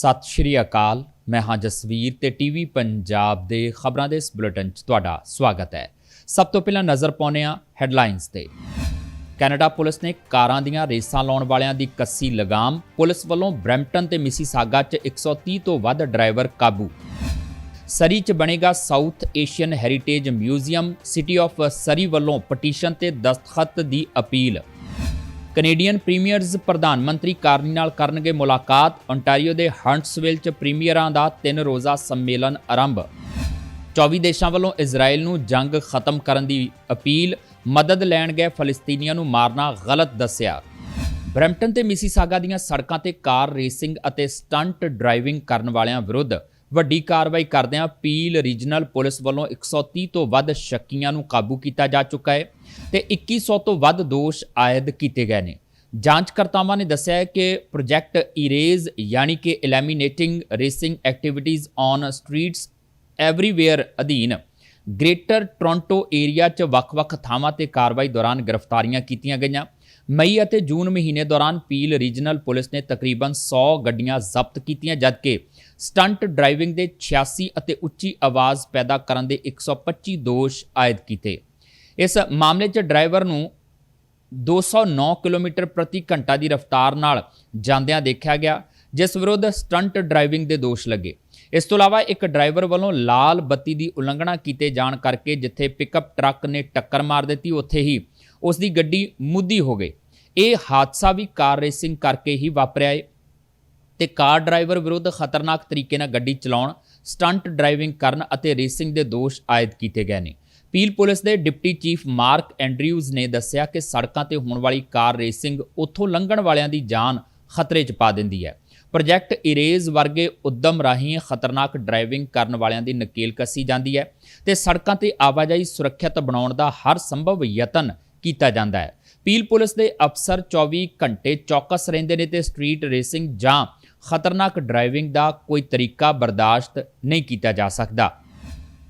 ਸਤਿ ਸ਼੍ਰੀ ਅਕਾਲ। ਮੈਂ ਹਾਂ ਜਸਵੀਰ ਤੇ ਟੀਵੀ ਪੰਜਾਬ ਦੇ ਖਬਰਾਂ ਦੇ ਇਸ ਬੁਲੇਟਿਨ 'ਚ ਤੁਹਾਡਾ ਸਵਾਗਤ ਹੈ। ਸਭ ਤੋਂ ਪਹਿਲਾਂ ਨਜ਼ਰ ਪਾਉਂਦੇ ਹਾਂ ਹੈਡਲਾਈਨਸ ਤੇ। ਕੈਨੇਡਾ ਪੁਲਿਸ ਨੇ ਕਾਰਾਂ ਦੀਆਂ ਰੇਸਾਂ ਲਾਉਣ ਵਾਲਿਆਂ ਦੀ ਕੱਸੀ ਲਗਾਮ। ਪੁਲਿਸ ਵੱਲੋਂ ਬ੍ਰੈਂਪਟਨ ਤੇ ਮਿਸੀਸਾਗਾ 'ਚ 130 ਤੋਂ ਵੱਧ ਡਰਾਈਵਰ ਕਾਬੂ। ਸਰੀ 'ਚ ਬਣੇਗਾ South Asian heritage museum. City of Surrey ਵੱਲੋਂ ਪਟੀਸ਼ਨ ਤੇ ਦਸਤਖਤ ਦੀ ਅਪੀਲ। ਕੈਨੇਡੀਅਨ ਪ੍ਰੀਮੀਅਰਜ਼ ਪ੍ਰਧਾਨ ਮੰਤਰੀ ਕਾਰਨੀ ਨਾਲ ਕਰਨਗੇ ਮੁਲਾਕਾਤ। ਓਨਟਾਰੀਓ ਦੇ ਹੰਟਸਵਿਲ 'ਚ ਪ੍ਰੀਮੀਅਰਾਂ ਦਾ ਤਿੰਨ ਰੋਜ਼ਾ ਸੰਮੇਲਨ ਆਰੰਭ। 24 ਦੇਸ਼ਾਂ ਵੱਲੋਂ ਇਜ਼ਰਾਈਲ ਨੂੰ ਜੰਗ ਖਤਮ ਕਰਨ ਦੀ ਅਪੀਲ, ਮਦਦ ਲੈਣ ਗਏ ਫਲਸਤੀਨੀਆਂ ਨੂੰ ਮਾਰਨਾ ਗਲਤ ਦੱਸਿਆ। ਬ੍ਰੈਂਪਟਨ ਤੇ ਮਿਸੀਸਾਗਾ ਦੀਆਂ ਸੜਕਾਂ ਤੇ ਕਾਰ ਰੇਸਿੰਗ ਅਤੇ ਸਟੰਟ ਡਰਾਈਵਿੰਗ ਕਰਨ ਵਾਲਿਆਂ ਵਿਰੁੱਧ ਵੱਡੀ ਕਾਰਵਾਈ ਕਰਦਿਆਂ ਪੀਲ ਰੀਜਨਲ ਪੁਲਿਸ ਵੱਲੋਂ 130 ਤੋਂ ਵੱਧ ਸ਼ੱਕੀਆਂ ਨੂੰ ਕਾਬੂ ਕੀਤਾ ਜਾ ਚੁੱਕਾ ਹੈ ਤੇ 2100 ਤੋਂ ਵੱਧ ਦੋਸ਼ ਆਇਦ ਕੀਤੇ ਗਏ ਨੇ। ਜਾਂਚਕਰਤਾਵਾਂ ਨੇ ਦੱਸਿਆ ਹੈ ਕਿ ਪ੍ਰੋਜੈਕਟ ਇਰੇਜ਼ ਯਾਨੀ ਕਿ eliminating racing activities on streets everywhere ਅਧੀਨ ਗ੍ਰੇਟਰ ਟੋਰਾਂਟੋ ਏਰੀਆ 'ਚ ਵੱਖ-ਵੱਖ ਥਾਵਾਂ ਤੇ ਕਾਰਵਾਈ ਦੌਰਾਨ ਗ੍ਰਿਫਤਾਰੀਆਂ ਕੀਤੀਆਂ ਗਈਆਂ। ਮਈ ਅਤੇ ਜੂਨ ਮਹੀਨੇ ਦੌਰਾਨ ਪੀਲ ਰੀਜਨਲ ਪੁਲਿਸ ਨੇ ਤਕਰੀਬਨ 100 ਗੱਡੀਆਂ ਜ਼ਬਤ ਕੀਤੀਆਂ, ਜਦਕਿ ਸਟੰਟ ਡਰਾਈਵਿੰਗ ਦੇ 86 ਅਤੇ ਉੱਚੀ ਆਵਾਜ਼ ਪੈਦਾ ਕਰਨ ਦੇ 125 ਦੋਸ਼ ਆਇਦ ਕੀਤੇ। ਇਸ ਮਾਮਲੇ 'ਚ ਡਰਾਈਵਰ ਨੂੰ 209 ਕਿਲੋਮੀਟਰ ਪ੍ਰਤੀ ਘੰਟਾ ਦੀ ਰਫ਼ਤਾਰ ਨਾਲ ਜਾਂਦਿਆਂ ਦੇਖਿਆ ਗਿਆ, ਜਿਸ ਵਿਰੁੱਧ ਸਟੰਟ ਡਰਾਈਵਿੰਗ ਦੇ ਦੋਸ਼ ਲੱਗੇ। ਇਸ ਤੋਂ ਇਲਾਵਾ ਇੱਕ ਡਰਾਈਵਰ ਵੱਲੋਂ ਲਾਲ ਬੱਤੀ ਦੀ ਉਲੰਘਣਾ ਕੀਤੇ ਜਾਣ ਕਰਕੇ ਜਿੱਥੇ ਪਿਕਅਪ ਟਰੱਕ ਨੇ ਟੱਕਰ ਮਾਰ ਦਿੱਤੀ, ਉੱਥੇ ਹੀ ਉਸ ਦੀ ਗੱਡੀ ਮੁੱਦੀ ਹੋ ਗਈ। ਇਹ ਹਾਦਸਾ ਵੀ ਕਾਰ ਰੇਸਿੰਗ ਕਰਕੇ ਹੀ ਵਾਪਰਿਆ ਹੈ ਤੇ ਕਾਰ ਡਰਾਈਵਰ ਵਿਰੁੱਧ ਖਤਰਨਾਕ ਤਰੀਕੇ ਨਾਲ ਗੱਡੀ ਚਲਾਉਣ, ਸਟੰਟ ਡਰਾਈਵਿੰਗ ਕਰਨ ਅਤੇ ਰੇਸਿੰਗ ਦੇ ਦੋਸ਼ ਆਇਦ ਕੀਤੇ ਗਏ ਨੇ। ਪੀਲ ਪੁਲਿਸ ਦੇ ਡਿਪਟੀ ਚੀਫ ਮਾਰਕ ਐਂਡਰਿਊਜ਼ ਨੇ ਦੱਸਿਆ ਕਿ ਸੜਕਾਂ ਤੇ ਹੋਣ ਵਾਲੀ ਕਾਰ ਰੇਸਿੰਗ ਉੱਥੋਂ ਲੰਘਣ ਵਾਲਿਆਂ ਦੀ ਜਾਨ ਖਤਰੇ 'ਚ ਪਾ ਦਿੰਦੀ ਹੈ। ਪ੍ਰੋਜੈਕਟ ਇਰੇਜ਼ ਵਰਗੇ ਉਦਮ ਰਾਹੀਂ ਖਤਰਨਾਕ ਡਰਾਈਵਿੰਗ ਕਰਨ ਵਾਲਿਆਂ ਦੀ ਨਕੇਲ ਕੱਸੀ ਜਾਂਦੀ ਹੈ ਤੇ ਸੜਕਾਂ ਤੇ ਆਵਾਜਾਈ ਸੁਰੱਖਿਅਤ ਬਣਾਉਣ ਦਾ ਹਰ ਸੰਭਵ ਯਤਨ ਕੀਤਾ ਜਾਂਦਾ ਹੈ। ਪੀਲ ਪੁਲਿਸ ਦੇ ਅਫਸਰ 24 ਘੰਟੇ ਚੌਕਸ ਰਹਿੰਦੇ ਨੇ ਤੇ ਸਟਰੀਟ ਰੇਸਿੰਗ ਜਾਂ ਖਤਰਨਾਕ ਡਰਾਈਵਿੰਗ ਦਾ ਕੋਈ ਤਰੀਕਾ ਬਰਦਾਸ਼ਤ ਨਹੀਂ ਕੀਤਾ ਜਾ ਸਕਦਾ।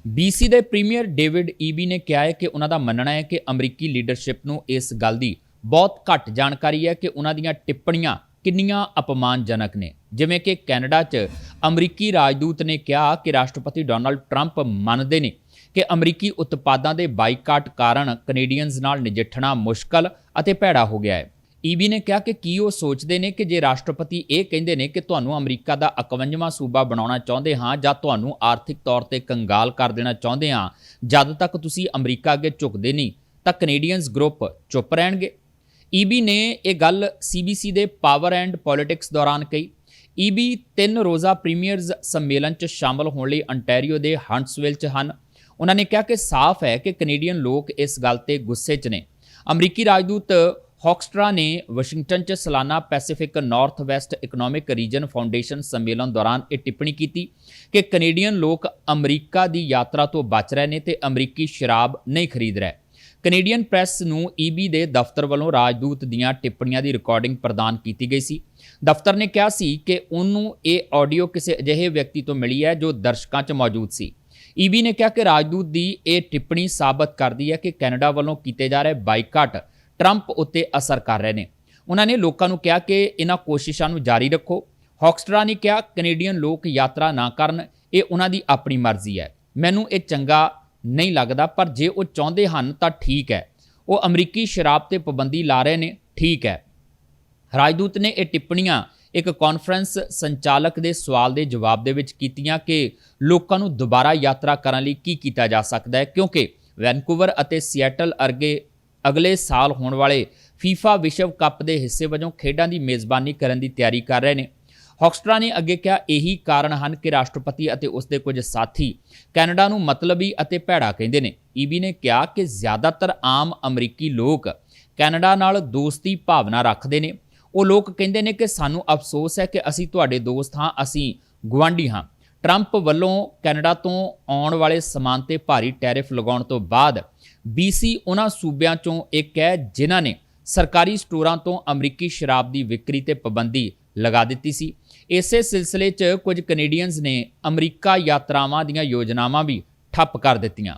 BC ਦੇ ਪ੍ਰੀਮੀਅਰ ਡੇਵਿਡ ਈਬੀ ਨੇ ਕਿਹਾ ਹੈ ਕਿ ਉਹਨਾਂ ਦਾ ਮੰਨਣਾ ਹੈ ਕਿ ਅਮਰੀਕੀ ਲੀਡਰਸ਼ਿਪ ਨੂੰ ਇਸ ਗੱਲ ਦੀ ਬਹੁਤ ਘੱਟ ਜਾਣਕਾਰੀ ਹੈ ਕਿ ਉਹਨਾਂ ਦੀਆਂ ਟਿੱਪਣੀਆਂ ਕਿੰਨੀਆਂ ਅਪਮਾਨਜਨਕ ਨੇ। ਜਿਵੇਂ ਕਿ ਕੈਨੇਡਾ 'ਚ ਅਮਰੀਕੀ ਰਾਜਦੂਤ ਨੇ ਕਿਹਾ ਕਿ ਰਾਸ਼ਟਰਪਤੀ ਡੋਨਲਡ ਟਰੰਪ ਮੰਨਦੇ ਨੇ ਕਿ ਅਮਰੀਕੀ ਉਤਪਾਦਾਂ ਦੇ ਬਾਈਕਾਟ ਕਾਰਨ ਕੈਨੇਡੀਅਨਜ਼ ਨਾਲ ਨਜਿੱਠਣਾ ਮੁਸ਼ਕਲ ਅਤੇ ਭੈੜਾ ਹੋ ਗਿਆ ਹੈ। ਈਬੀ ਨੇ ਕਿਹਾ ਕਿ ਕੀ ਉਹ ਸੋਚਦੇ ਨੇ ਕਿ ਜੇ ਰਾਸ਼ਟਰਪਤੀ ਇਹ ਕਹਿੰਦੇ ਨੇ ਕਿ ਤੁਹਾਨੂੰ ਅਮਰੀਕਾ ਦਾ 51ਵਾਂ ਸੂਬਾ ਬਣਾਉਣਾ ਚਾਹੁੰਦੇ ਹਾਂ ਜਾਂ ਤੁਹਾਨੂੰ ਆਰਥਿਕ ਤੌਰ ਤੇ ਕੰਗਾਲ ਕਰ ਦੇਣਾ ਚਾਹੁੰਦੇ ਹਾਂ, ਜਦ ਤੱਕ ਤੁਸੀਂ ਅਮਰੀਕਾ ਅੱਗੇ ਝੁਕਦੇ ਨਹੀਂ, ਤਾਂ ਕੈਨੇਡੀਅਨਜ਼ ਗਰੁੱਪ ਚੁੱਪ ਰਹਿਣਗੇ। ਈਬੀ ਨੇ ਇਹ ਗੱਲ ਸੀਬੀਸੀ ਦੇ ਪਾਵਰ ਐਂਡ ਪੋਲਿਟਿਕਸ ਦੌਰਾਨ ਕਹੀ। ਈਬੀ ਤਿੰਨ ਰੋਜ਼ਾ ਪ੍ਰੀਮੀਅਰਜ਼ ਸੰਮੇਲਨ 'ਚ ਸ਼ਾਮਲ ਹੋਣ ਲਈ ਅੰਟੈਰੀਓ ਦੇ ਹੰਟਸਵਿਲ 'ਚ ਹਨ। ਉਹਨਾਂ ਨੇ ਕਿਹਾ ਕਿ ਸਾਫ਼ ਹੈ ਕਿ ਕੈਨੇਡੀਅਨ ਲੋਕ ਇਸ ਗੱਲ ਤੇ ਗੁੱਸੇ 'ਚ ਨੇ। ਅਮਰੀਕੀ ਰਾਜਦੂਤ ਹੌਕਸਟਰਾ ਨੇ ਵਾਸ਼ਿੰਗਟਨ 'ਚ ਸਾਲਾਨਾ Pacific North West economic region foundation ਸੰਮੇਲਨ ਦੌਰਾਨ ਇਹ ਟਿੱਪਣੀ ਕੀਤੀ ਕਿ ਕੈਨੇਡੀਅਨ ਲੋਕ ਅਮਰੀਕਾ ਦੀ ਯਾਤਰਾ ਤੋਂ ਬਚ ਰਹੇ ਨੇ ਤੇ ਅਮਰੀਕੀ ਸ਼ਰਾਬ ਨਹੀਂ ਖਰੀਦ ਰਹੇ। ਕੈਨੇਡੀਅਨ ਪ੍ਰੈਸ ਨੂੰ ਈਬੀ ਦੇ ਦਫ਼ਤਰ ਵੱਲੋਂ ਰਾਜਦੂਤ ਦੀਆਂ ਟਿੱਪਣੀਆਂ ਦੀ ਰਿਕਾਰਡਿੰਗ ਪ੍ਰਦਾਨ ਕੀਤੀ ਗਈ ਸੀ। ਦਫ਼ਤਰ ਨੇ ਕਿਹਾ ਸੀ ਕਿ ਉਹਨੂੰ ਇਹ ਆਡੀਓ ਕਿਸੇ ਅਜਿਹੇ ਵਿਅਕਤੀ ਤੋਂ ਮਿਲੀ ਹੈ ਜੋ ਦਰਸ਼ਕਾਂ 'ਚ ਮੌਜੂਦ ਸੀ। ਈਬੀ ਨੇ ਕਿਹਾ ਕਿ ਰਾਜਦੂਤ ਦੀ ਇਹ ਟਿੱਪਣੀ ਸਾਬਤ ਕਰਦੀ ਹੈ ਕਿ ਕੈਨੇਡਾ ਵੱਲੋਂ ਕੀਤੇ ਜਾ ਰਹੇ ਬਾਈਕਾਟ ਟਰੰਪ ਉੱਤੇ ਅਸਰ ਕਰ ਰਹੇ ਨੇ। ਉਹਨਾਂ ਨੇ ਲੋਕਾਂ ਨੂੰ ਕਿਹਾ ਕਿ ਇਹਨਾਂ ਕੋਸ਼ਿਸ਼ਾਂ ਨੂੰ ਜਾਰੀ ਰੱਖੋ। ਹੌਕਸਟਰਾ ਨੇ ਕਿਹਾ ਕੈਨੇਡੀਅਨ ਲੋਕ ਯਾਤਰਾ ਨਾ ਕਰਨ, ਇਹ ਉਹਨਾਂ ਦੀ ਆਪਣੀ ਮਰਜ਼ੀ ਹੈ। ਮੈਨੂੰ ਇਹ ਚੰਗਾ ਨਹੀਂ ਲੱਗਦਾ, ਪਰ ਜੇ ਉਹ ਚਾਹੁੰਦੇ ਹਨ ਤਾਂ ਠੀਕ ਹੈ। ਉਹ ਅਮਰੀਕੀ ਸ਼ਰਾਬ ਤੇ ਪਾਬੰਦੀ ਲਾ ਰਹੇ ਨੇ, ਠੀਕ ਹੈ। ਰਾਜਦੂਤ ਨੇ ਇਹ ਟਿੱਪਣੀਆਂ ਇੱਕ ਕਾਨਫਰੰਸ ਸੰਚਾਲਕ ਦੇ ਸਵਾਲ ਦੇ ਜਵਾਬ ਦੇ ਵਿੱਚ ਕੀਤੀਆਂ ਕਿ ਲੋਕਾਂ ਨੂੰ ਦੁਬਾਰਾ ਯਾਤਰਾ ਕਰਨ ਲਈ ਕੀ ਕੀਤਾ ਜਾ ਸਕਦਾ ਹੈ, ਕਿਉਂਕਿ ਵੈਨਕੂਵਰ ਅਤੇ ਸੀਐਟਲ ਅਰਗੇ ਅਗਲੇ ਸਾਲ ਹੋਣ ਵਾਲੇ ਫੀਫਾ ਵਿਸ਼ਵ ਕੱਪ ਦੇ ਹਿੱਸੇ ਵਜੋਂ ਖੇਡਾਂ ਦੀ ਮੇਜ਼ਬਾਨੀ ਕਰਨ ਦੀ ਤਿਆਰੀ ਕਰ ਰਹੇ ਨੇ। ਹੌਕਸਟਰਾ ਨੇ ਅੱਗੇ ਕਿਹਾ, ਇਹੀ ਕਾਰਨ ਹਨ ਕਿ ਰਾਸ਼ਟਰਪਤੀ ਅਤੇ ਉਸ ਦੇ ਕੁਝ ਸਾਥੀ ਕੈਨੇਡਾ ਨੂੰ ਮਤਲਬੀ ਅਤੇ ਭੈੜਾ ਕਹਿੰਦੇ ਨੇ। ਈਬੀ ਨੇ ਕਿਹਾ ਕਿ ਜ਼ਿਆਦਾਤਰ ਆਮ ਅਮਰੀਕੀ ਲੋਕ ਕੈਨੇਡਾ ਨਾਲ ਦੋਸਤੀ ਭਾਵਨਾ ਰੱਖਦੇ ਨੇ। ਉਹ ਲੋਕ ਕਹਿੰਦੇ ਨੇ ਕਿ ਸਾਨੂੰ ਅਫਸੋਸ ਹੈ ਕਿ ਅਸੀਂ ਤੁਹਾਡੇ ਦੋਸਤ ਹਾਂ, ਅਸੀਂ ਗੁਆਂਢੀ ਹਾਂ। ਟਰੰਪ ਵੱਲੋਂ ਕੈਨੇਡਾ ਤੋਂ ਆਉਣ ਵਾਲੇ ਸਮਾਨ ਤੇ ਭਾਰੀ ਟੈਰਿਫ ਲਗਾਉਣ ਤੋਂ ਬਾਅਦ BC ਉਹਨਾਂ ਸੂਬਿਆਂ ਚੋਂ ਇੱਕ ਹੈ ਜਿਨ੍ਹਾਂ ਨੇ ਸਰਕਾਰੀ ਸਟੋਰਾਂ ਤੋਂ ਅਮਰੀਕੀ ਸ਼ਰਾਬ ਦੀ ਵਿਕਰੀ ਤੇ ਪਾਬੰਦੀ ਲਗਾ ਦਿੱਤੀ ਸੀ। ਇਸੇ ਸਿਲਸਿਲੇ 'ਚ ਕੁਝ ਕੈਨੇਡੀਅਨਜ਼ ਨੇ ਅਮਰੀਕਾ ਯਾਤਰਾਵਾਂ ਦੀਆਂ ਯੋਜਨਾਵਾਂ ਵੀ ਠੱਪ ਕਰ ਦਿੱਤੀਆਂ।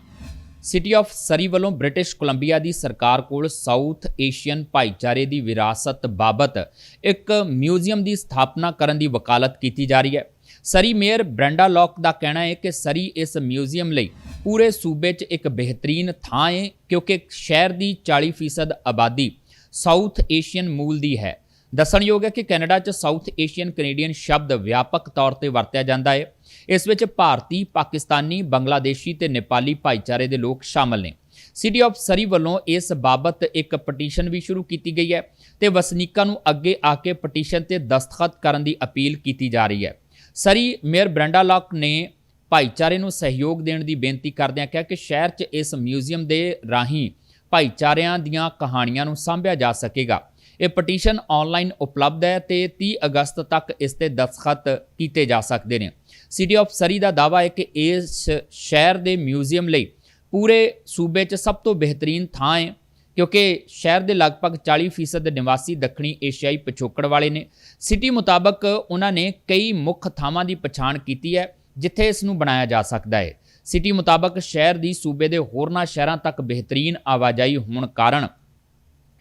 ਸਿਟੀ ਆਫ ਸਰੀ ਵੱਲੋਂ ਬ੍ਰਿਟਿਸ਼ ਕੋਲੰਬੀਆ ਦੀ ਸਰਕਾਰ ਕੋਲ ਸਾਊਥ ਏਸ਼ੀਅਨ ਭਾਈਚਾਰੇ ਦੀ ਵਿਰਾਸਤ ਬਾਬਤ ਇੱਕ ਮਿਊਜ਼ੀਅਮ ਦੀ ਸਥਾਪਨਾ ਕਰਨ ਦੀ ਵਕਾਲਤ ਕੀਤੀ ਜਾ ਰਹੀ ਹੈ। ਸਰੀ ਮੇਅਰ ਬ੍ਰੈਂਡਾ ਲੌਕ ਦਾ ਕਹਿਣਾ ਹੈ ਕਿ ਸਰੀ ਇਸ ਮਿਊਜ਼ੀਅਮ ਲਈ ਪੂਰੇ ਸੂਬੇ 'ਚ ਇੱਕ ਬਿਹਤਰੀਨ ਥਾਂ ਹੈ, ਕਿਉਂਕਿ ਸ਼ਹਿਰ ਦੀ 40% ਆਬਾਦੀ ਸਾਊਥ ਏਸ਼ੀਅਨ ਮੂਲ ਦੀ ਹੈ। ਦੱਸਣਯੋਗ ਹੈ ਕਿ ਕੈਨੇਡਾ 'ਚ ਸਾਊਥ ਏਸ਼ੀਅਨ ਕੈਨੇਡੀਅਨ ਸ਼ਬਦ ਵਿਆਪਕ ਤੌਰ ਤੇ ਵਰਤਿਆ ਜਾਂਦਾ ਹੈ। ਇਸ ਵਿੱਚ ਭਾਰਤੀ, ਪਾਕਿਸਤਾਨੀ, ਬੰਗਲਾਦੇਸ਼ੀ ਤੇ ਨੇਪਾਲੀ ਭਾਈਚਾਰੇ ਦੇ ਲੋਕ ਸ਼ਾਮਲ ਨੇ। ਸਿਟੀ ਆਫ ਸਰੀ ਵੱਲੋਂ ਇਸ ਬਾਬਤ ਇੱਕ ਪਟੀਸ਼ਨ ਵੀ ਸ਼ੁਰੂ ਕੀਤੀ ਗਈ ਹੈ ਤੇ ਵਸਨੀਕਾਂ ਨੂੰ ਅੱਗੇ ਆ ਕੇ ਪਟੀਸ਼ਨ ਤੇ ਦਸਤਖਤ ਕਰਨ ਦੀ ਅਪੀਲ ਕੀਤੀ ਜਾ ਰਹੀ ਹੈ। ਸਰੀ ਮੇਅਰ ਬ੍ਰੈਂਡਾ ਲੌਕ ਨੇ ਭਾਈਚਾਰੇ ਨੂੰ ਸਹਿਯੋਗ ਦੇਣ ਦੀ ਬੇਨਤੀ ਕਰਦਿਆਂ ਕਿਹਾ ਕਿ ਸ਼ਹਿਰ 'ਚ ਇਸ ਮਿਊਜ਼ੀਅਮ ਦੇ ਰਾਹੀਂ ਭਾਈਚਾਰਿਆਂ ਦੀਆਂ ਕਹਾਣੀਆਂ ਨੂੰ ਸਾਂਭਿਆ ਜਾ ਸਕੇਗਾ। ਇਹ ਪਟੀਸ਼ਨ ਆਨਲਾਈਨ ਉਪਲਬਧ ਹੈ ਤੇ 30 ਅਗਸਤ ਤੱਕ ਇਸ ਤੇ ਦਸਤਖਤ ਕੀਤੇ ਜਾ ਸਕਦੇ ਨੇ। ਸਿਟੀ ਆਫ ਸਰੀ ਦਾ ਦਾਅਵਾ ਹੈ ਕਿ ਇਸ ਸ਼ਹਿਰ ਦੇ ਮਿਊਜ਼ੀਅਮ ਲਈ ਪੂਰੇ ਸੂਬੇ 'ਚ ਸਭ ਤੋਂ ਬਿਹਤਰੀਨ ਥਾਂ ਹੈ। ਕਿਉਂਕਿ ਸ਼ਹਿਰ ਦੇ ਲਗਭਗ 40% ਨਿਵਾਸੀ ਦੱਖਣੀ ਏਸ਼ੀਆਈ ਪਿਛੋਕੜ ਵਾਲੇ ਨੇ। ਸਿਟੀ ਮੁਤਾਬਕ ਉਹਨਾਂ ਨੇ ਕਈ ਮੁੱਖ ਥਾਵਾਂ ਦੀ ਪਛਾਣ ਕੀਤੀ ਹੈ, ਜਿੱਥੇ ਇਸ ਨੂੰ ਬਣਾਇਆ ਜਾ ਸਕਦਾ ਹੈ। ਸਿਟੀ ਮੁਤਾਬਕ ਸ਼ਹਿਰ ਦੀ ਸੂਬੇ ਦੇ ਹੋਰਨਾਂ ਸ਼ਹਿਰਾਂ ਤੱਕ ਬਿਹਤਰੀਨ ਆਵਾਜਾਈ ਹੋਣ ਕਾਰਨ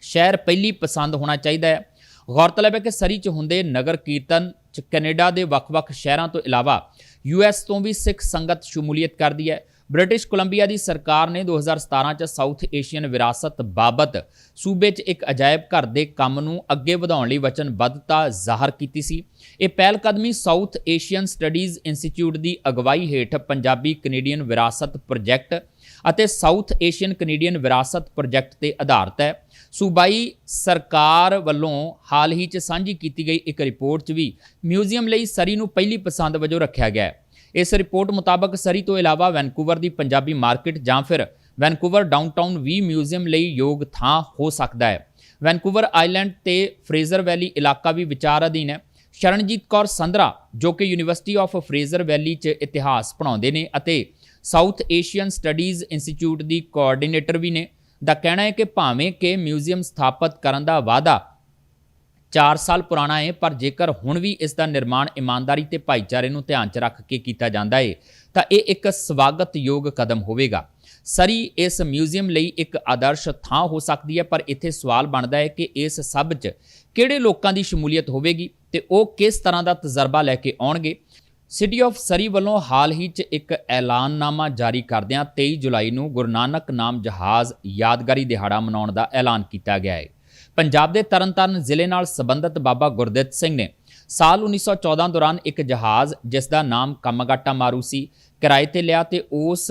ਸ਼ਹਿਰ ਪਹਿਲੀ ਪਸੰਦ ਹੋਣਾ ਚਾਹੀਦਾ ਹੈ। ਗੌਰਤਲਬ ਹੈ ਕਿ ਸਰੀ ਚ ਹੁੰਦੇ ਨਗਰ ਕੀਰਤਨ ਚ ਕੈਨੇਡਾ ਦੇ ਵੱਖ-ਵੱਖ ਸ਼ਹਿਰਾਂ ਤੋਂ ਇਲਾਵਾ ਯੂਐਸ ਤੋਂ ਵੀ ਸਿੱਖ ਸੰਗਤ ਸ਼ਮੂਲੀਅਤ ਕਰਦੀ ਹੈ। ਬ੍ਰਿਟਿਸ਼ ਕੋਲੰਬੀਆ ਦੀ ਸਰਕਾਰ ਨੇ 2017 ਚ ਸਾਊਥ ਏਸ਼ੀਅਨ ਵਿਰਾਸਤ ਬਾਬਤ ਸੂਬੇ 'ਚ ਇੱਕ ਅਜਾਇਬ ਘਰ ਦੇ ਕੰਮ ਨੂੰ ਅੱਗੇ ਵਧਾਉਣ ਲਈ ਵਚਨਬੱਧਤਾ ਜ਼ਾਹਰ ਕੀਤੀ ਸੀ। ਇਹ ਪਹਿਲ ਕਦਮੀ ਸਾਊਥ ਏਸ਼ੀਅਨ ਸਟੱਡੀਜ਼ ਇੰਸਟੀਚਿਊਟ ਦੀ ਅਗਵਾਈ ਹੇਠ ਪੰਜਾਬੀ ਕੈਨੇਡੀਅਨ ਵਿਰਾਸਤ ਪ੍ਰੋਜੈਕਟ ਅਤੇ ਸਾਊਥ ਏਸ਼ੀਅਨ ਕੈਨੇਡੀਅਨ ਵਿਰਾਸਤ ਪ੍ਰੋਜੈਕਟ ਤੇ ਆਧਾਰਿਤ ਹੈ। ਸੂਬਾਈ ਸਰਕਾਰ ਵੱਲੋਂ ਹਾਲ ਹੀ 'ਚ ਸਾਂਝੀ ਕੀਤੀ ਗਈ ਇੱਕ ਰਿਪੋਰਟ 'ਚ ਵੀ ਮਿਊਜ਼ੀਅਮ ਲਈ ਸਰੀ ਨੂੰ ਪਹਿਲੀ ਪਸੰਦ ਵਜੋਂ ਰੱਖਿਆ ਗਿਆ ਹੈ। ਇਸ ਰਿਪੋਰਟ ਮੁਤਾਬਕ ਸਰੀ ਤੋਂ ਇਲਾਵਾ ਵੈਨਕੂਵਰ ਦੀ ਪੰਜਾਬੀ ਮਾਰਕੀਟ ਜਾਂ ਫਿਰ ਵੈਨਕੂਵਰ ਡਾਊਨਟਾਊਨ ਵੀ ਮਿਊਜ਼ੀਅਮ ਲਈ ਯੋਗ ਥਾਂ ਹੋ ਸਕਦਾ ਹੈ। ਵੈਨਕੂਵਰ ਆਈਲੈਂਡ ਤੇ ਫਰੇਜ਼ਰ ਵੈਲੀ ਇਲਾਕਾ ਵੀ ਵਿਚਾਰ ਅਧੀਨ ਹੈ। ਸ਼ਰਨਜੀਤ ਕੌਰ ਸੰਧਰਾ, ਜੋ ਕਿ ਯੂਨੀਵਰਸਿਟੀ ਆਫ ਫਰੇਜ਼ਰ ਵੈਲੀ 'ਚ ਇਤਿਹਾਸ ਪੜ੍ਹਾਉਂਦੇ ਨੇ ਅਤੇ ਸਾਊਥ ਏਸ਼ੀਅਨ ਸਟੱਡੀਜ਼ ਇੰਸਟੀਚਿਊਟ ਦੀ ਕੋਆਰਡੀਨੇਟਰ ਵੀ ਨੇ, ਦਾ ਕਹਿਣਾ ਹੈ ਕਿ ਭਾਵੇਂ ਕਿ ਮਿਊਜ਼ੀਅਮ ਸਥਾਪਿਤ ਕਰਨ ਦਾ ਵਾਅਦਾ 4 ਸਾਲ ਪੁਰਾਣਾ ਹੈ ਪਰ ਜੇਕਰ ਹੁਣ ਵੀ ਇਸ ਦਾ ਨਿਰਮਾਣ ਇਮਾਨਦਾਰੀ ਤੇ ਭਾਈਚਾਰੇ ਨੂੰ ਧਿਆਨ 'ਚ ਰੱਖ ਕੇ ਕੀਤਾ ਜਾਂਦਾ ਹੈ ਤਾਂ ਇਹ ਇੱਕ ਸਵਾਗਤਯੋਗ ਕਦਮ ਹੋਵੇਗਾ। ਸਰੀ ਇਸ ਮਿਊਜ਼ੀਅਮ ਲਈ ਇੱਕ ਆਦਰਸ਼ ਥਾਂ ਹੋ ਸਕਦੀ ਹੈ, ਪਰ ਇੱਥੇ ਸਵਾਲ ਬਣਦਾ ਹੈ ਕਿ ਇਸ ਸਭ 'ਚ ਕਿਹੜੇ ਲੋਕਾਂ ਦੀ ਸ਼ਮੂਲੀਅਤ ਹੋਵੇਗੀ ਤੇ ਉਹ ਕਿਸ ਤਰ੍ਹਾਂ ਦਾ ਤਜਰਬਾ ਲੈ ਕੇ ਆਉਣਗੇ? ਸਿਟੀ ਆਫ ਸਰੀ ਵੱਲੋਂ ਹਾਲ ਹੀ 'ਚ ਇੱਕ ਐਲਾਨਨਾਮਾ ਜਾਰੀ ਕਰਦਿਆਂ 23 ਜੁਲਾਈ ਨੂੰ ਗੁਰੂ ਨਾਨਕ ਨਾਮ ਜਹਾਜ਼ ਯਾਦਗਾਰੀ ਦਿਹਾੜਾ ਮਨਾਉਣ ਦਾ ਐਲਾਨ ਕੀਤਾ ਗਿਆ ਹੈ ਪੰਜਾਬ ਦੇ ਤਰਨਤਾਰਨ ਜ਼ਿਲ੍ਹੇ ਨਾਲ ਸੰਬੰਧਿਤ ਬਾਬਾ ਗੁਰਦਿੱਤ ਸਿੰਘ ਨੇ ਸਾਲ 1914 ਦੌਰਾਨ ਇੱਕ ਜਹਾਜ਼, ਜਿਸ ਦਾ ਨਾਮ ਕਮਗਾਟਾ ਮਾਰੂ ਸੀ, ਕਿਰਾਏ ਤੇ ਲਿਆ ਤੇ ਉਸ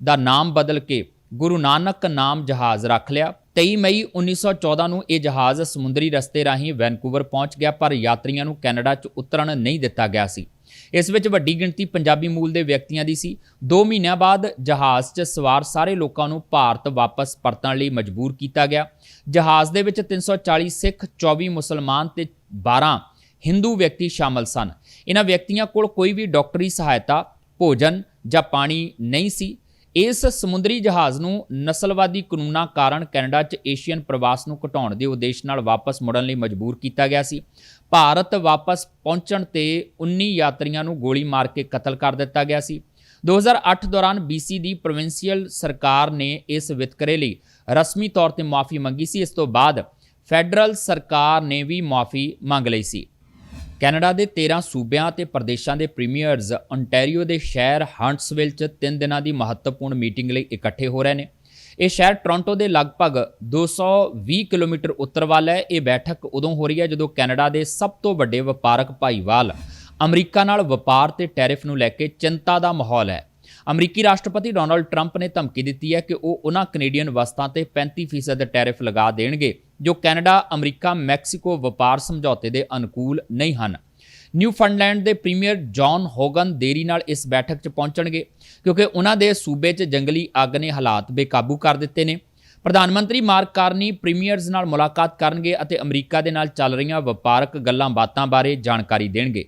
ਦਾ ਨਾਮ ਬਦਲ ਕੇ ਗੁਰੂ ਨਾਨਕ ਨਾਮ ਜਹਾਜ਼ ਰੱਖ ਲਿਆ। 23 ਮਈ 1914 ਨੂੰ ਇਹ ਜਹਾਜ਼ ਸਮੁੰਦਰੀ ਰਸਤੇ ਰਾਹੀਂ ਵੈਨਕੂਵਰ ਪਹੁੰਚ ਗਿਆ, ਪਰ ਯਾਤਰੀਆਂ ਨੂੰ ਕੈਨੇਡਾ 'ਚ ਉਤਰਨ ਨਹੀਂ ਦਿੱਤਾ ਗਿਆ ਸੀ। ਇਸ ਵਿੱਚ ਵੱਡੀ ਗਿਣਤੀ ਪੰਜਾਬੀ ਮੂਲ ਦੇ ਵਿਅਕਤੀਆਂ ਦੀ ਸੀ। 2 ਮਹੀਨਿਆਂ ਬਾਅਦ ਜਹਾਜ਼ 'ਚ ਸਵਾਰ ਸਾਰੇ ਲੋਕਾਂ ਨੂੰ ਭਾਰਤ ਵਾਪਸ ਪਰਤਣ ਲਈ ਮਜਬੂਰ ਕੀਤਾ ਗਿਆ। ਜਹਾਜ਼ ਦੇ ਵਿੱਚ 340 ਸਿੱਖ 24 ਮੁਸਲਮਾਨ ਤੇ 12 ਹਿੰਦੂ ਵਿਅਕਤੀ ਸ਼ਾਮਲ ਸਨ। ਇਹਨਾਂ ਵਿਅਕਤੀਆਂ ਕੋਲ ਕੋਈ ਵੀ ਡਾਕਟਰੀ ਸਹਾਇਤਾ, ਭੋਜਨ ਜਾਂ ਪਾਣੀ ਨਹੀਂ ਸੀ। ਇਸ ਸਮੁੰਦਰੀ ਜਹਾਜ਼ ਨੂੰ ਨਸਲਵਾਦੀ ਕਾਨੂੰਨਾਂ ਕਾਰਨ ਕੈਨੇਡਾ 'ਚ ਏਸ਼ੀਅਨ ਪ੍ਰਵਾਸ ਨੂੰ ਘਟਾਉਣ ਦੇ ਉਦੇਸ਼ ਨਾਲ ਵਾਪਸ ਮੁੜਨ ਲਈ ਮਜਬੂਰ ਕੀਤਾ ਗਿਆ ਸੀ। ਭਾਰਤ ਵਾਪਸ ਪਹੁੰਚਣ ਤੇ 19 ਯਾਤਰੀਆਂ ਨੂੰ ਗੋਲੀ ਮਾਰ ਕੇ ਕਤਲ ਕਰ ਦਿੱਤਾ ਗਿਆ ਸੀ। 2008 ਦੌਰਾਨ BC ਦੀ ਪ੍ਰੋਵਿੰਸ਼ੀਅਲ ਸਰਕਾਰ ਨੇ ਇਸ ਵਿਤਕਰੇ ਲਈ ਰਸਮੀ ਤੌਰ ਤੇ ਮਾਫੀ ਮੰਗੀ ਸੀ। ਇਸ ਤੋਂ ਬਾਅਦ ਫੈਡਰਲ ਸਰਕਾਰ ਨੇ ਵੀ ਮਾਫੀ ਮੰਗ ਲਈ ਸੀ। ਕੈਨੇਡਾ ਦੇ 13 ਸੂਬਿਆਂ ਅਤੇ ਪ੍ਰਦੇਸ਼ਾਂ ਦੇ ਪ੍ਰੀਮੀਅਰਜ਼ ontario ਦੇ ਸ਼ਹਿਰ ਹੰਟਸਵਿਲ 'ਚ 3 ਦਿਨਾਂ ਦੀ ਮਹੱਤਵਪੂਰਨ ਮੀਟਿੰਗ ਲਈ ਇਕੱਠੇ ਹੋ ਰਹੇ ਨੇ। ਇਹ ਸ਼ਹਿਰ ਟੋਰਾਂਟੋ ਦੇ ਲਗਭਗ 220 ਕਿਲੋਮੀਟਰ ਉੱਤਰ ਵੱਲ ਹੈ। ਇਹ ਬੈਠਕ ਉਦੋਂ ਹੋ ਰਹੀ ਹੈ ਜਦੋਂ ਕੈਨੇਡਾ ਦੇ ਸਭ ਤੋਂ ਵੱਡੇ ਵਪਾਰਕ ਭਾਈਵਾਲ ਅਮਰੀਕਾ ਨਾਲ ਵਪਾਰ ਤੇ ਟੈਰਿਫ ਨੂੰ ਲੈ ਕੇ ਚਿੰਤਾ ਦਾ ਮਾਹੌਲ ਹੈ। ਅਮਰੀਕੀ ਰਾਸ਼ਟਰਪਤੀ ਡੋਨਾਲਡ ਟਰੰਪ ਨੇ ਧਮਕੀ ਦਿੱਤੀ ਹੈ ਕਿ ਉਹ ਉਹਨਾਂ ਕੈਨੇਡੀਅਨ ਵਸਤਾਂ ਤੇ 35% ਟੈਰਿਫ ਲਗਾ ਦੇਣਗੇ, ਜੋ ਕੈਨੇਡਾ, ਅਮਰੀਕਾ, ਮੈਕਸੀਕੋ ਵਪਾਰ ਸਮਝੌਤੇ ਦੇ ਅਨੁਕੂਲ ਨਹੀਂ ਹਨ। ਨਿਊਫੰਡਲੈਂਡ ਦੇ ਪ੍ਰੀਮੀਅਰ ਜੌਨ ਹੋਗਨ ਦੇਰੀ ਨਾਲ ਇਸ ਬੈਠਕ 'ਚ ਪਹੁੰਚਣਗੇ, ਕਿਉਂਕਿ ਉਹਨਾਂ ਦੇ ਸੂਬੇ 'ਚ ਜੰਗਲੀ ਅੱਗ ਨੇ ਹਾਲਾਤ ਬੇਕਾਬੂ ਕਰ ਦਿੱਤੇ ਨੇ। ਪ੍ਰਧਾਨ ਮੰਤਰੀ ਮਾਰਕ ਕਾਰਨੀ ਪ੍ਰੀਮੀਅਰਜ਼ ਨਾਲ ਮੁਲਾਕਾਤ ਕਰਨਗੇ ਅਤੇ ਅਮਰੀਕਾ ਦੇ ਨਾਲ ਚੱਲ ਰਹੀਆਂ ਵਪਾਰਕ ਗੱਲਾਂ ਬਾਤਾਂ ਬਾਰੇ ਜਾਣਕਾਰੀ ਦੇਣਗੇ।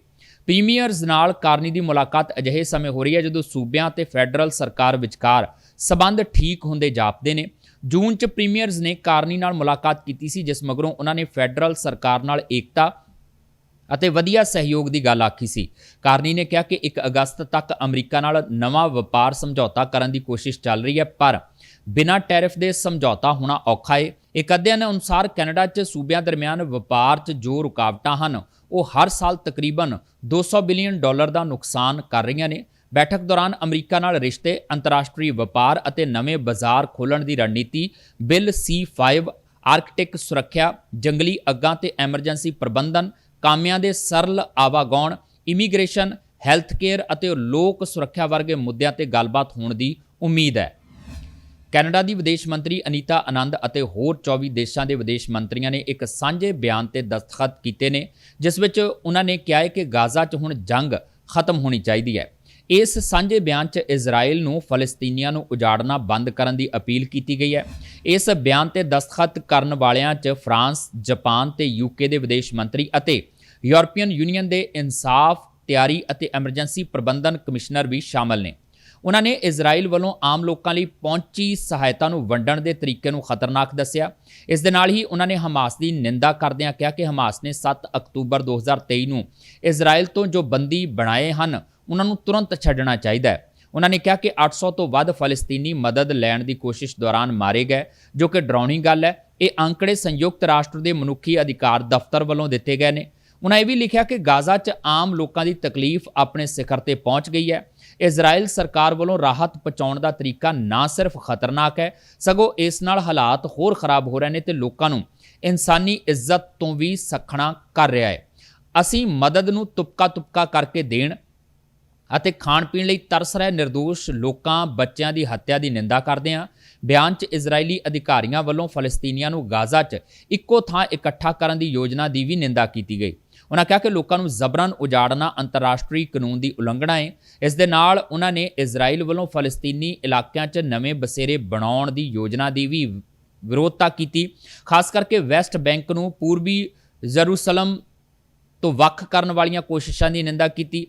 ਪ੍ਰੀਮੀਅਰਜ਼ ਨਾਲ ਕਾਰਨੀ ਦੀ ਮੁਲਾਕਾਤ ਅਜਿਹੇ ਸਮੇਂ ਹੋ ਰਹੀ ਹੈ ਜਦੋਂ ਸੂਬਿਆਂ ਤੇ ਫੈਡਰਲ ਸਰਕਾਰ ਵਿਚਕਾਰ ਸਬੰਧ ਠੀਕ ਹੁੰਦੇ ਜਾਪਦੇ ਨੇ। ਜੂਨ 'ਚ ਪ੍ਰੀਮੀਅਰਜ਼ ਨੇ ਕਾਰਨੀ ਨਾਲ ਮੁਲਾਕਾਤ ਕੀਤੀ ਸੀ, ਜਿਸ ਮਗਰੋਂ ਉਹਨਾਂ ਨੇ ਫੈਡਰਲ ਸਰਕਾਰ ਨਾਲ ਏਕਤਾ ਅਤੇ ਵਧੀਆ ਸਹਿਯੋਗ ਦੀ ਗੱਲ ਆਖੀ ਸੀ। ਕਾਰਨੀ ਨੇ ਕਿਹਾ ਕਿ 1 ਅਗਸਤ ਤੱਕ ਅਮਰੀਕਾ ਨਾਲ ਨਵਾਂ ਵਪਾਰ ਸਮਝੌਤਾ ਕਰਨ ਦੀ ਕੋਸ਼ਿਸ਼ ਚੱਲ ਰਹੀ ਹੈ, ਪਰ ਬਿਨਾਂ ਟੈਰਿਫ ਦੇ ਸਮਝੌਤਾ ਹੋਣਾ ਔਖਾ ਹੈ ਇੱਕ ਅਧਿਐਨ ਅਨੁਸਾਰ ਕੈਨੇਡਾ 'ਚ ਸੂਬਿਆਂ ਦਰਮਿਆਨ ਵਪਾਰ 'ਚ ਜੋ ਰੁਕਾਵਟਾਂ ਹਨ ਉਹ ਹਰ ਸਾਲ ਤਕਰੀਬਨ 200 ਬਿਲੀਅਨ ਡਾਲਰ ਦਾ ਨੁਕਸਾਨ ਕਰ ਰਹੀਆਂ ਨੇ। ਬੈਠਕ ਦੌਰਾਨ ਅਮਰੀਕਾ ਨਾਲ ਰਿਸ਼ਤੇ, ਅੰਤਰਰਾਸ਼ਟਰੀ ਵਪਾਰ ਅਤੇ ਨਵੇਂ ਬਾਜ਼ਾਰ ਖੋਲ੍ਹਣ ਦੀ ਰਣਨੀਤੀ, ਬਿੱਲ C5 ਆਰਕਟਿਕ ਸੁਰੱਖਿਆ, ਜੰਗਲੀ ਅੱਗਾਂ ਤੇ ਐਮਰਜੈਂਸੀ ਪ੍ਰਬੰਧਨ, ਕਾਮਿਆਂ ਦੇ ਸਰਲ ਆਵਾਗੌਣ, ਇਮੀਗ੍ਰੇਸ਼ਨ, ਹੈਲਥ ਕੇਅਰ ਅਤੇ ਲੋਕ ਸੁਰੱਖਿਆ ਵਰਗੇ ਮੁੱਦਿਆਂ ਤੇ ਗੱਲਬਾਤ ਹੋਣ ਦੀ ਉਮੀਦ ਹੈ। ਕੈਨੇਡਾ ਦੀ ਵਿਦੇਸ਼ ਮੰਤਰੀ ਅਨੀਤਾ ਆਨੰਦ ਅਤੇ ਹੋਰ 24 ਦੇਸ਼ਾਂ ਦੇ ਵਿਦੇਸ਼ ਮੰਤਰੀਆਂ ਨੇ ਇੱਕ ਸਾਂਝੇ ਬਿਆਨ ਤੇ ਦਸਤਖਤ ਕੀਤੇ ਨੇ ਜਿਸ ਵਿੱਚ ਉਹਨਾਂ ਨੇ ਕਿਹਾ ਹੈ ਕਿ ਗਾਜ਼ਾ 'ਚ ਹੁਣ ਜੰਗ ਖਤਮ ਹੋਣੀ ਚਾਹੀਦੀ ਹੈ। ਇਸ ਸਾਂਝੇ ਬਿਆਨ 'ਚ ਇਜ਼ਰਾਈਲ ਨੂੰ ਫਲਸਤੀਨੀਆਂ ਨੂੰ ਉਜਾੜਨਾ ਬੰਦ ਕਰਨ ਦੀ ਅਪੀਲ ਕੀਤੀ ਗਈ ਹੈ। ਇਸ ਬਿਆਨ ਤੇ ਦਸਤਖਤ ਕਰਨ ਵਾਲਿਆਂ 'ਚ ਫਰਾਂਸ, ਜਾਪਾਨ ਤੇ ਯੂਕੇ ਦੇ ਵਿਦੇਸ਼ ਮੰਤਰੀ ਅਤੇ ਯੂਰਪੀਅਨ ਯੂਨੀਅਨ ਦੇ ਇਨਸਾਫ ਤਿਆਰੀ ਅਤੇ ਐਮਰਜੈਂਸੀ ਪ੍ਰਬੰਧਨ ਕਮਿਸ਼ਨਰ ਵੀ ਸ਼ਾਮਲ ਨੇ। ਉਹਨਾਂ ਨੇ ਇਜ਼ਰਾਈਲ ਵੱਲੋਂ ਆਮ ਲੋਕਾਂ ਲਈ ਪਹੁੰਚੀ ਸਹਾਇਤਾ ਨੂੰ ਵੰਡਣ ਦੇ ਤਰੀਕੇ ਨੂੰ ਖਤਰਨਾਕ ਦੱਸਿਆ। ਇਸ ਦੇ ਨਾਲ ਹੀ ਉਹਨਾਂ ਨੇ ਹਮਾਸ ਦੀ ਨਿੰਦਾ ਕਰਦਿਆਂ ਕਿਹਾ ਕਿ ਹਮਾਸ ਨੇ 7 ਅਕਤੂਬਰ 2023 ਨੂੰ ਇਜ਼ਰਾਈਲ ਤੋਂ ਜੋ ਬੰਦੀ ਬਣਾਏ ਹਨ, ਉਹਨਾਂ ਨੂੰ ਤੁਰੰਤ ਛੱਡਣਾ ਚਾਹੀਦਾ ਹੈ। ਉਹਨਾਂ ਨੇ ਕਿਹਾ ਕਿ 800 ਤੋਂ ਵੱਧ ਫਲਸਤੀਨੀ ਮਦਦ ਲੈਣ ਦੀ ਕੋਸ਼ਿਸ਼ ਦੌਰਾਨ ਮਾਰੇ ਗਏ, ਜੋ ਕਿ ਡਰਾਉਣੀ ਗੱਲ ਹੈ। ਇਹ ਅੰਕੜੇ ਸੰਯੁਕਤ ਰਾਸ਼ਟਰ ਦੇ ਮਨੁੱਖੀ ਅਧਿਕਾਰ ਦਫ਼ਤਰ ਵੱਲੋਂ ਦਿੱਤੇ ਗਏ ਨੇ। ਉਹਨਾਂ ਇਹ ਵੀ ਲਿਖਿਆ ਕਿ ਗਾਜ਼ਾ 'ਚ ਆਮ ਲੋਕਾਂ ਦੀ ਤਕਲੀਫ ਆਪਣੇ ਸਿਖਰ ਤੇ ਪਹੁੰਚ ਗਈ ਹੈ। ਇਜ਼ਰਾਈਲ ਸਰਕਾਰ ਵੱਲੋਂ ਰਾਹਤ ਪਹੁੰਚਾਉਣ ਦਾ ਤਰੀਕਾ ਨਾ ਸਿਰਫ ਖਤਰਨਾਕ ਹੈ, ਸਗੋਂ ਇਸ ਨਾਲ ਹਾਲਾਤ ਹੋਰ ਖਰਾਬ ਹੋ ਰਹੇ ਨੇ ਤੇ ਲੋਕਾਂ ਨੂੰ ਇਨਸਾਨੀ ਇੱਜ਼ਤ ਤੋਂ ਵੀ ਸਖਣਾ ਕਰ ਰਿਹਾ ਹੈ। ਅਸੀਂ ਮਦਦ ਨੂੰ ਤੁਪਕਾ ਤੁਪਕਾ ਕਰਕੇ ਦੇਣ ਅਤੇ ਖਾਣ ਪੀਣ ਲਈ ਤਰਸ ਰਹੇ નિર્ਦੋਸ਼ ਲੋਕਾਂ, ਬੱਚਿਆਂ ਦੀ ਹੱਤਿਆ ਦੀ ਨਿੰਦਾ ਕਰਦੇ ਹਾਂ। ਬਿਆਨ 'ਚ ਇਜ਼ਰਾਈਲੀ ਅਧਿਕਾਰੀਆਂ ਵੱਲੋਂ ਫਲਸਤੀਨੀਆਂ ਨੂੰ ਗਾਜ਼ਾ 'ਚ ਇੱਕੋ ਥਾਂ ਇਕੱਠਾ ਕਰਨ ਦੀ ਯੋਜਨਾ ਦੀ ਵੀ ਨਿੰਦਾ ਕੀਤੀ ਗਈ। ਉਹਨਾਂ ਕਿਹਾ ਕਿ ਲੋਕਾਂ ਨੂੰ ਜ਼ਬਰਨ ਉਜਾੜਨਾ ਅੰਤਰਰਾਸ਼ਟਰੀ ਕਾਨੂੰਨ ਦੀ ਉਲੰਘਣਾ ਹੈ ਇਸ ਦੇ ਨਾਲ ਉਹਨਾਂ ਨੇ ਇਜ਼ਰਾਈਲ ਵੱਲੋਂ ਫਲਸਤੀਨੀ ਇਲਾਕਿਆਂ 'ਚ ਨਵੇਂ ਬਸੇਰੇ ਬਣਾਉਣ ਦੀ ਯੋਜਨਾ ਦੀ ਵੀ ਵਿਰੋਧਤਾ ਕੀਤੀ। ਖਾਸ ਕਰਕੇ ਵੈਸਟ ਬੈਂਕ ਨੂੰ ਪੂਰਬੀ ਜ਼ਰੂਸਲਮ ਤੋਂ ਵੱਖ ਕਰਨ ਵਾਲੀਆਂ ਕੋਸ਼ਿਸ਼ਾਂ ਦੀ ਨਿੰਦਾ ਕੀਤੀ।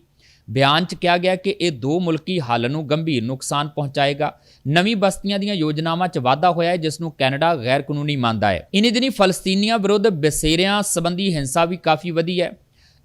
ਬਿਆਨ 'ਚ ਕਿਹਾ ਗਿਆ ਕਿ ਇਹ ਦੋ ਮੁਲਕੀ ਹੱਲ ਨੂੰ ਗੰਭੀਰ ਨੁਕਸਾਨ ਪਹੁੰਚਾਏਗਾ। ਨਵੀਂ ਬਸਤੀਆਂ ਦੀਆਂ ਯੋਜਨਾਵਾਂ 'ਚ ਵਾਧਾ ਹੋਇਆ ਹੈ, ਜਿਸ ਨੂੰ ਕੈਨੇਡਾ ਗੈਰ ਕਾਨੂੰਨੀ ਮੰਨਦਾ ਹੈ। ਇਨੀ ਦਿਨੀ ਫਲਸਤੀਨੀਆਂ ਵਿਰੁੱਧ ਬਸੇਰਿਆਂ ਸੰਬੰਧੀ ਹਿੰਸਾ ਵੀ ਕਾਫੀ ਵਧੀ ਹੈ।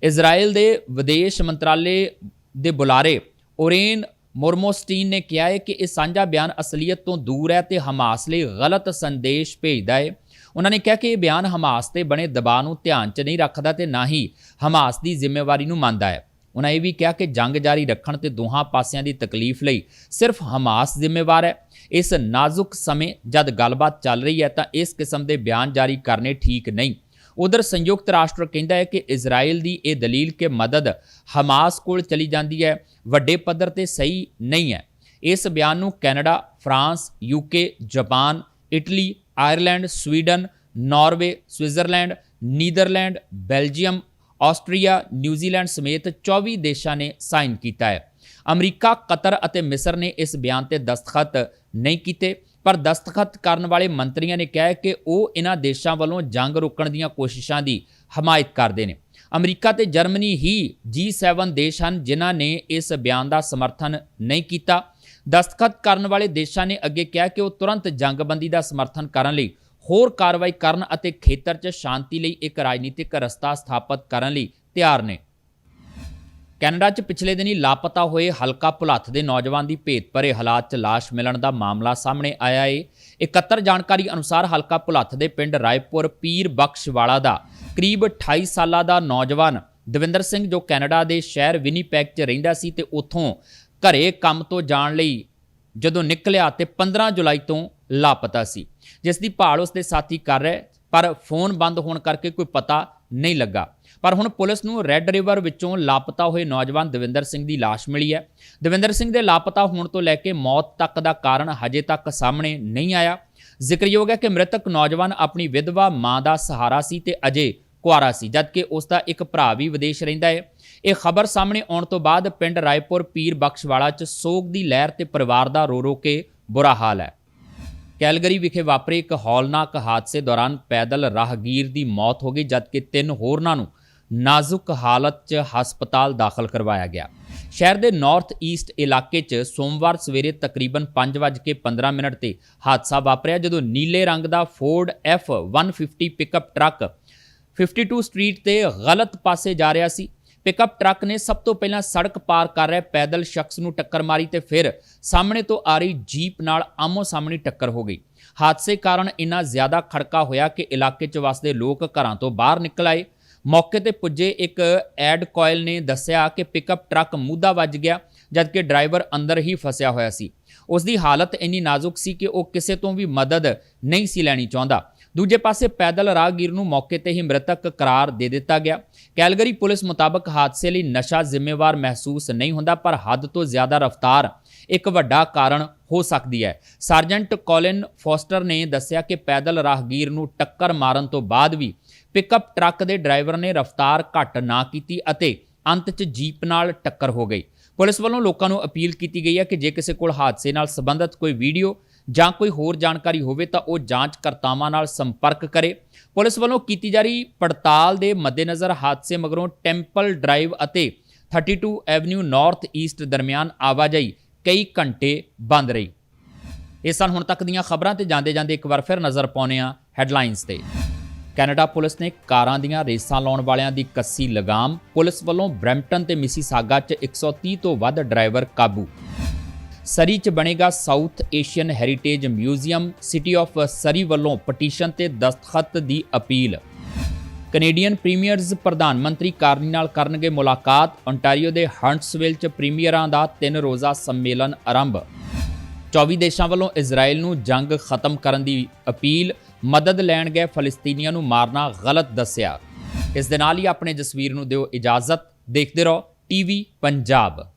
ਇਜ਼ਰਾਈਲ ਦੇ ਵਿਦੇਸ਼ ਮੰਤਰਾਲੇ ਦੇ ਬੁਲਾਰੇ ਓਰੇਨ ਮੋਰਮੋਸਟੀਨ ਨੇ ਕਿਹਾ ਹੈ ਕਿ ਇਹ ਸਾਂਝਾ ਬਿਆਨ ਅਸਲੀਅਤ ਤੋਂ ਦੂਰ ਹੈ ਤੇ ਹਮਾਸ ਲਈ ਗਲਤ ਸੰਦੇਸ਼ ਭੇਜਦਾ ਹੈ। ਉਹਨਾਂ ਨੇ ਕਿਹਾ ਕਿ ਇਹ ਬਿਆਨ ਹਮਾਸ ਤੇ ਬਣੇ ਦਬਾਅ ਨੂੰ ਧਿਆਨ 'ਚ ਨਹੀਂ ਰੱਖਦਾ ਤੇ ਨਾ ਹੀ ਹਮਾਸ ਦੀ ਜ਼ਿੰਮੇਵਾਰੀ ਨੂੰ ਮੰਨਦਾ ਹੈ। ਉਹਨਾਂ ਇਹ ਵੀ ਕਿਹਾ ਕਿ ਜੰਗ ਜਾਰੀ ਰੱਖਣ ਤੇ ਦੋਹਾਂ ਪਾਸਿਆਂ ਦੀ ਤਕਲੀਫ ਲਈ ਸਿਰਫ ਹਮਾਸ ਜ਼ਿੰਮੇਵਾਰ ਹੈ। ਇਸ ਨਾਜ਼ੁਕ ਸਮੇਂ ਜਦ ਗੱਲਬਾਤ ਚੱਲ ਰਹੀ ਹੈ ਤਾਂ ਇਸ ਕਿਸਮ ਦੇ ਬਿਆਨ ਜਾਰੀ ਕਰਨੇ ਠੀਕ ਨਹੀਂ। ਉਧਰ ਸੰਯੁਕਤ ਰਾਸ਼ਟਰ ਕਹਿੰਦਾ ਹੈ ਕਿ ਇਜ਼ਰਾਈਲ ਦੀ ਇਹ ਦਲੀਲ ਕਿ ਮਦਦ ਹਮਾਸ ਕੋਲ ਚਲੀ ਜਾਂਦੀ ਹੈ ਵੱਡੇ ਪੱਧਰ ਤੇ ਸਹੀ ਨਹੀਂ ਹੈ। ਇਸ ਬਿਆਨ ਨੂੰ Canada, France, UK, Japan, Italy, Ireland, Sweden, Norway, Switzerland, Netherland, Belgium Austria, New Zealand ਸਮੇਤ 24 ਦੇਸ਼ਾਂ ਨੇ ਸਾਈਨ ਕੀਤਾ ਹੈ। ਅਮਰੀਕਾ, ਕਤਰ ਅਤੇ ਮਿਸਰ ਨੇ ਇਸ ਬਿਆਨ ਤੇ ਦਸਤਖਤ ਨਹੀਂ ਕੀਤੇ, ਪਰ ਦਸਤਖਤ ਕਰਨ ਵਾਲੇ ਮੰਤਰੀਆਂ ਨੇ ਕਿਹਾ ਕਿ ਉਹ ਇਹਨਾਂ ਦੇਸ਼ਾਂ ਵੱਲੋਂ ਜੰਗ ਰੋਕਣ ਦੀਆਂ ਕੋਸ਼ਿਸ਼ਾਂ ਦੀ ਹਮਾਇਤ ਕਰਦੇ ਨੇ। ਅਮਰੀਕਾ ਤੇ ਜਰਮਨੀ ਹੀ G7 ਦੇਸ਼ ਹਨ ਜਿਨ੍ਹਾਂ ਨੇ ਇਸ ਬਿਆਨ ਦਾ ਸਮਰਥਨ ਨਹੀਂ ਕੀਤਾ। ਦਸਤਖਤ ਕਰਨ ਵਾਲੇ ਦੇਸ਼ਾਂ ਨੇ ਅੱਗੇ ਕਿਹਾ ਕਿ ਉਹ ਤੁਰੰਤ ਜੰਗਬੰਦੀ ਦਾ ਸਮਰਥਨ ਕਰਨ ਲਈ ਹੋਰ ਕਾਰਵਾਈ ਕਰਨ ਅਤੇ ਖੇਤਰ 'ਚ ਸ਼ਾਂਤੀ ਲਈ ਇੱਕ ਰਾਜਨੀਤਿਕ ਰਸਤਾ ਸਥਾਪਿਤ ਕਰਨ ਲਈ ਤਿਆਰ ਨੇ। ਕੈਨੇਡਾ 'ਚ ਪਿਛਲੇ ਦਿਨੀ ਲਾਪਤਾ ਹੋਏ ਹਲਕਾ ਭੁਲੱਥ ਦੇ ਨੌਜਵਾਨ ਦੀ ਭੇਤ ਭਰੇ ਹਾਲਾਤ 'ਚ ਲਾਸ਼ ਮਿਲਣ ਦਾ ਮਾਮਲਾ ਸਾਹਮਣੇ ਆਇਆ ਏ। ਇਕੱਤਰ ਜਾਣਕਾਰੀ ਅਨੁਸਾਰ ਹਲਕਾ ਭੁਲੱਥ ਦੇ ਪਿੰਡ ਰਾਏਪੁਰ ਪੀਰ ਬਖਸ਼ਵਾਲਾ ਦਾ ਕਰੀਬ 28 ਸਾਲਾਂ ਦਾ ਨੌਜਵਾਨ ਦਵਿੰਦਰ ਸਿੰਘ ਜੋ ਕੈਨੇਡਾ ਦੇ ਸ਼ਹਿਰ ਵਿਨੀਪੈਗ 'ਚ ਰਹਿੰਦਾ ਸੀ ਤੇ ਉੱਥੋਂ ਘਰੇ ਕੰਮ ਤੋਂ ਜਾਣ ਲਈ ਜਦੋਂ ਨਿਕਲਿਆ ਤੇ 15 ਜੁਲਾਈ ਤੋਂ ਲਾਪਤਾ ਸੀ। ਜਿਸ ਦੀ ਭਾਲ ਉਸ ਦੇ ਸਾਥੀ ਕਰ ਰਹੇ, ਪਰ ਫੋਨ ਬੰਦ ਹੋਣ ਕਰਕੇ ਕੋਈ ਪਤਾ ਨਹੀਂ ਲੱਗਾ। ਪਰ ਹੁਣ ਪੁਲਿਸ ਨੂੰ ਰੈੱਡ ਰਿਵਰ ਵਿੱਚੋਂ ਲਾਪਤਾ ਹੋਏ ਨੌਜਵਾਨ ਦਵਿੰਦਰ ਸਿੰਘ ਦੀ ਲਾਸ਼ ਮਿਲੀ ਹੈ। ਦਵਿੰਦਰ ਸਿੰਘ ਦੇ ਲਾਪਤਾ ਹੋਣ ਤੋਂ ਲੈ ਕੇ ਮੌਤ ਤੱਕ ਦਾ ਕਾਰਨ ਹਜੇ ਤੱਕ ਸਾਹਮਣੇ ਨਹੀਂ ਆਇਆ। ਜ਼ਿਕਰਯੋਗ ਹੈ ਕਿ ਮ੍ਰਿਤਕ ਨੌਜਵਾਨ ਆਪਣੀ ਵਿਧਵਾ ਮਾਂ ਦਾ ਸਹਾਰਾ ਸੀ ਤੇ ਅਜੇ ਕੁਆਰਾ ਸੀ, ਜਦਕਿ ਉਸ ਦਾ ਇੱਕ ਭਰਾ ਵੀ ਵਿਦੇਸ਼ ਰਹਿੰਦਾ ਹੈ। ਇਹ ਖਬਰ ਸਾਹਮਣੇ ਆਉਣ ਤੋਂ ਬਾਅਦ ਪਿੰਡ ਰਾਏਪੁਰ, ਪੀਰ ਬਖਸ਼ਵਾਲਾ 'ਚ ਸੋਗ ਦੀ ਲਹਿਰ ਤੇ ਪਰਿਵਾਰ ਦਾ ਰੋ ਰੋ ਕੇ ਬੁਰਾ ਹਾਲ ਹੈ। ਕੈਲਗਰੀ ਵਿਖੇ ਵਾਪਰੇ ਇੱਕ ਹੌਲਨਾਕ ਹਾਦਸੇ ਦੌਰਾਨ ਪੈਦਲ ਰਾਹਗੀਰ ਦੀ ਮੌਤ ਹੋ ਗਈ, ਜਦਕਿ ਤਿੰਨ ਹੋਰਨਾਂ ਨੂੰ ਨਾਜ਼ੁਕ ਹਾਲਤ 'ਚ ਹਸਪਤਾਲ ਦਾਖਲ ਕਰਵਾਇਆ ਗਿਆ। ਸ਼ਹਿਰ ਦੇ ਨਾਰਥ ਈਸਟ ਇਲਾਕੇ 'ਚ ਸੋਮਵਾਰ ਸਵੇਰੇ ਤਕਰੀਬਨ 5:15 ਮਿੰਟ ਤੇ ਹਾਦਸਾ ਵਾਪਰਿਆ, ਜਦੋਂ ਨੀਲੇ ਰੰਗ ਦਾ Ford F150 pickup truck 52 street ਤੇ ਗਲਤ ਪਾਸੇ ਜਾ ਰਿਹਾ ਸੀ। ਪਿਕਅਪ ਟਰੱਕ ਨੇ ਸਭ ਤੋਂ ਪਹਿਲਾਂ ਸੜਕ ਪਾਰ ਕਰ ਰਹੇ ਪੈਦਲ ਸ਼ਖਸ ਨੂੰ ਟੱਕਰ ਮਾਰੀ ਤੇ ਫਿਰ ਸਾਹਮਣੇ ਤੋਂ ਆ ਰਹੀ ਜੀਪ ਨਾਲ ਆਮੋ ਸਾਹਮਣੀ ਟੱਕਰ ਹੋ ਗਈ। ਹਾਦਸੇ ਕਾਰਨ ਇੰਨਾ ਜ਼ਿਆਦਾ ਖੜਕਾ ਹੋਇਆ ਕਿ ਇਲਾਕੇ 'ਚ ਵਸਦੇ ਲੋਕ ਘਰਾਂ ਤੋਂ ਬਾਹਰ ਨਿਕਲ ਆਏ। ਮੌਕੇ ਤੇ ਪੁੱਜੇ ਇੱਕ ਐਡ ਕੋਇਲ ਨੇ ਦੱਸਿਆ ਕਿ ਪਿਕਅਪ ਟਰੱਕ ਮੂਧਾ ਵੱਜ ਗਿਆ, ਜਦਕਿ ਡਰਾਈਵਰ ਅੰਦਰ ਹੀ ਫਸਿਆ ਹੋਇਆ ਸੀ। ਉਸ ਦੀ ਹਾਲਤ ਇੰਨੀ ਨਾਜ਼ੁਕ ਸੀ ਕਿ ਉਹ ਕਿਸੇ ਤੋਂ ਵੀ ਮਦਦ ਨਹੀਂ ਸੀ ਲੈਣੀ ਚਾਹੁੰਦਾ। ਦੂਜੇ ਪਾਸੇ ਪੈਦਲ ਰਾਹਗੀਰ ਨੂੰ ਮੌਕੇ ਤੇ ਹੀ ਮ੍ਰਿਤਕ ਕਰਾਰ ਦੇ ਦਿੱਤਾ ਗਿਆ। ਕੈਲਗਰੀ ਪੁਲਿਸ ਮੁਤਾਬਕ ਹਾਦਸੇ ਲਈ ਨਸ਼ਾ ਜ਼ਿੰਮੇਵਾਰ ਮਹਿਸੂਸ ਨਹੀਂ ਹੁੰਦਾ, ਪਰ ਹੱਦ ਤੋਂ ਜ਼ਿਆਦਾ ਰਫ਼ਤਾਰ ਇੱਕ ਵੱਡਾ ਕਾਰਨ ਹੋ ਸਕਦੀ ਹੈ। ਸਰਜੈਂਟ ਕੋਲਿਨ ਫੋਸਟਰ ਨੇ ਦੱਸਿਆ ਕਿ ਪੈਦਲ ਰਾਹਗੀਰ ਨੂੰ ਟੱਕਰ ਮਾਰਨ ਤੋਂ ਬਾਅਦ ਵੀ ਪਿਕਅਪ ਟਰੱਕ ਦੇ ਡਰਾਈਵਰ ਨੇ ਰਫ਼ਤਾਰ ਘੱਟ ਨਾ ਕੀਤੀ ਅਤੇ ਅੰਤ 'ਚ ਜੀਪ ਨਾਲ ਟੱਕਰ ਹੋ ਗਈ। ਪੁਲਿਸ ਵੱਲੋਂ ਲੋਕਾਂ ਨੂੰ ਅਪੀਲ ਕੀਤੀ ਗਈ ਹੈ ਕਿ ਜੇ ਕਿਸੇ ਕੋਲ ਹਾਦਸੇ ਨਾਲ ਸੰਬੰਧਿਤ ਕੋਈ ਵੀਡੀਓ ਜਾਂ ਕੋਈ ਹੋਰ ਜਾਣਕਾਰੀ ਹੋਵੇ ਤਾਂ ਉਹ ਜਾਂਚਕਰਤਾਵਾਂ ਨਾਲ ਸੰਪਰਕ ਕਰੇ। ਪੁਲਿਸ ਵੱਲੋਂ ਕੀਤੀ ਜਾ ਰਹੀ ਪੜਤਾਲ ਦੇ ਮੱਦੇਨਜ਼ਰ ਹਾਦਸੇ ਮਗਰੋਂ ਟੈਂਪਲ ਡਰਾਈਵ ਅਤੇ 32 ਐਵਨਿਊ ਨਾਰਥ ਈਸਟ ਦਰਮਿਆਨ ਆਵਾਜਾਈ ਕਈ ਘੰਟੇ ਬੰਦ ਰਹੀ। ਇਹ ਸਨ ਹੁਣ ਤੱਕ ਦੀਆਂ ਖਬਰਾਂ ਤੇ ਜਾਂਦੇ ਜਾਂਦੇ ਇੱਕ ਵਾਰ ਫਿਰ ਨਜ਼ਰ ਪਾਉਂਦੇ ਹਾਂ ਹੈਡਲਾਈਨਸ ਤੇ। ਕੈਨੇਡਾ ਪੁਲਿਸ ਨੇ ਕਾਰਾਂ ਦੀਆਂ ਰੇਸਾਂ ਲਾਉਣ ਵਾਲਿਆਂ ਦੀ ਕੱਸੀ ਲਗਾਮ। ਪੁਲਿਸ ਵੱਲੋਂ ਬ੍ਰੈਂਪਟਨ ਤੇ ਮਿਸੀਸਾਗਾ 'ਚ 130 ਤੋਂ ਵੱਧ ਡਰਾਈਵਰ ਕਾਬੂ। ਸਰੀ 'ਚ ਬਣੇਗਾ South Asian heritage museum city of Surrey ਵੱਲੋਂ ਪਟੀਸ਼ਨ ਤੇ ਦਸਤਖਤ ਦੀ ਅਪੀਲ। ਕੈਨੇਡੀਅਨ ਪ੍ਰੀਮੀਅਰਜ਼ ਪ੍ਰਧਾਨ ਮੰਤਰੀ ਕਾਰਨੀ ਨਾਲ ਕਰਨਗੇ ਮੁਲਾਕਾਤ। ਓਨਟਾਰੀਓ ਦੇ ਹੰਟਸਵਿਲ 'ਚ ਪ੍ਰੀਮੀਅਰਾਂ ਦਾ ਤਿੰਨ ਰੋਜ਼ਾ ਸੰਮੇਲਨ ਆਰੰਭ। 24 ਦੇਸ਼ਾਂ ਵੱਲੋਂ ਇਜ਼ਰਾਈਲ ਨੂੰ ਜੰਗ ਖਤਮ ਕਰਨ ਦੀ ਅਪੀਲ। ਮਦਦ ਲੈਣ ਗਏ ਫਲਸਤੀਨੀਆਂ ਨੂੰ ਮਾਰਨਾ ਗਲਤ ਦੱਸਿਆ। ਇਸ ਦੇ ਨਾਲ ਹੀ ਆਪਣੇ ਜਸਵੀਰ ਨੂੰ ਦਿਓ ਇਜਾਜ਼ਤ। ਦੇਖਦੇ ਰਹੋ ਟੀਵੀ ਪੰਜਾਬ।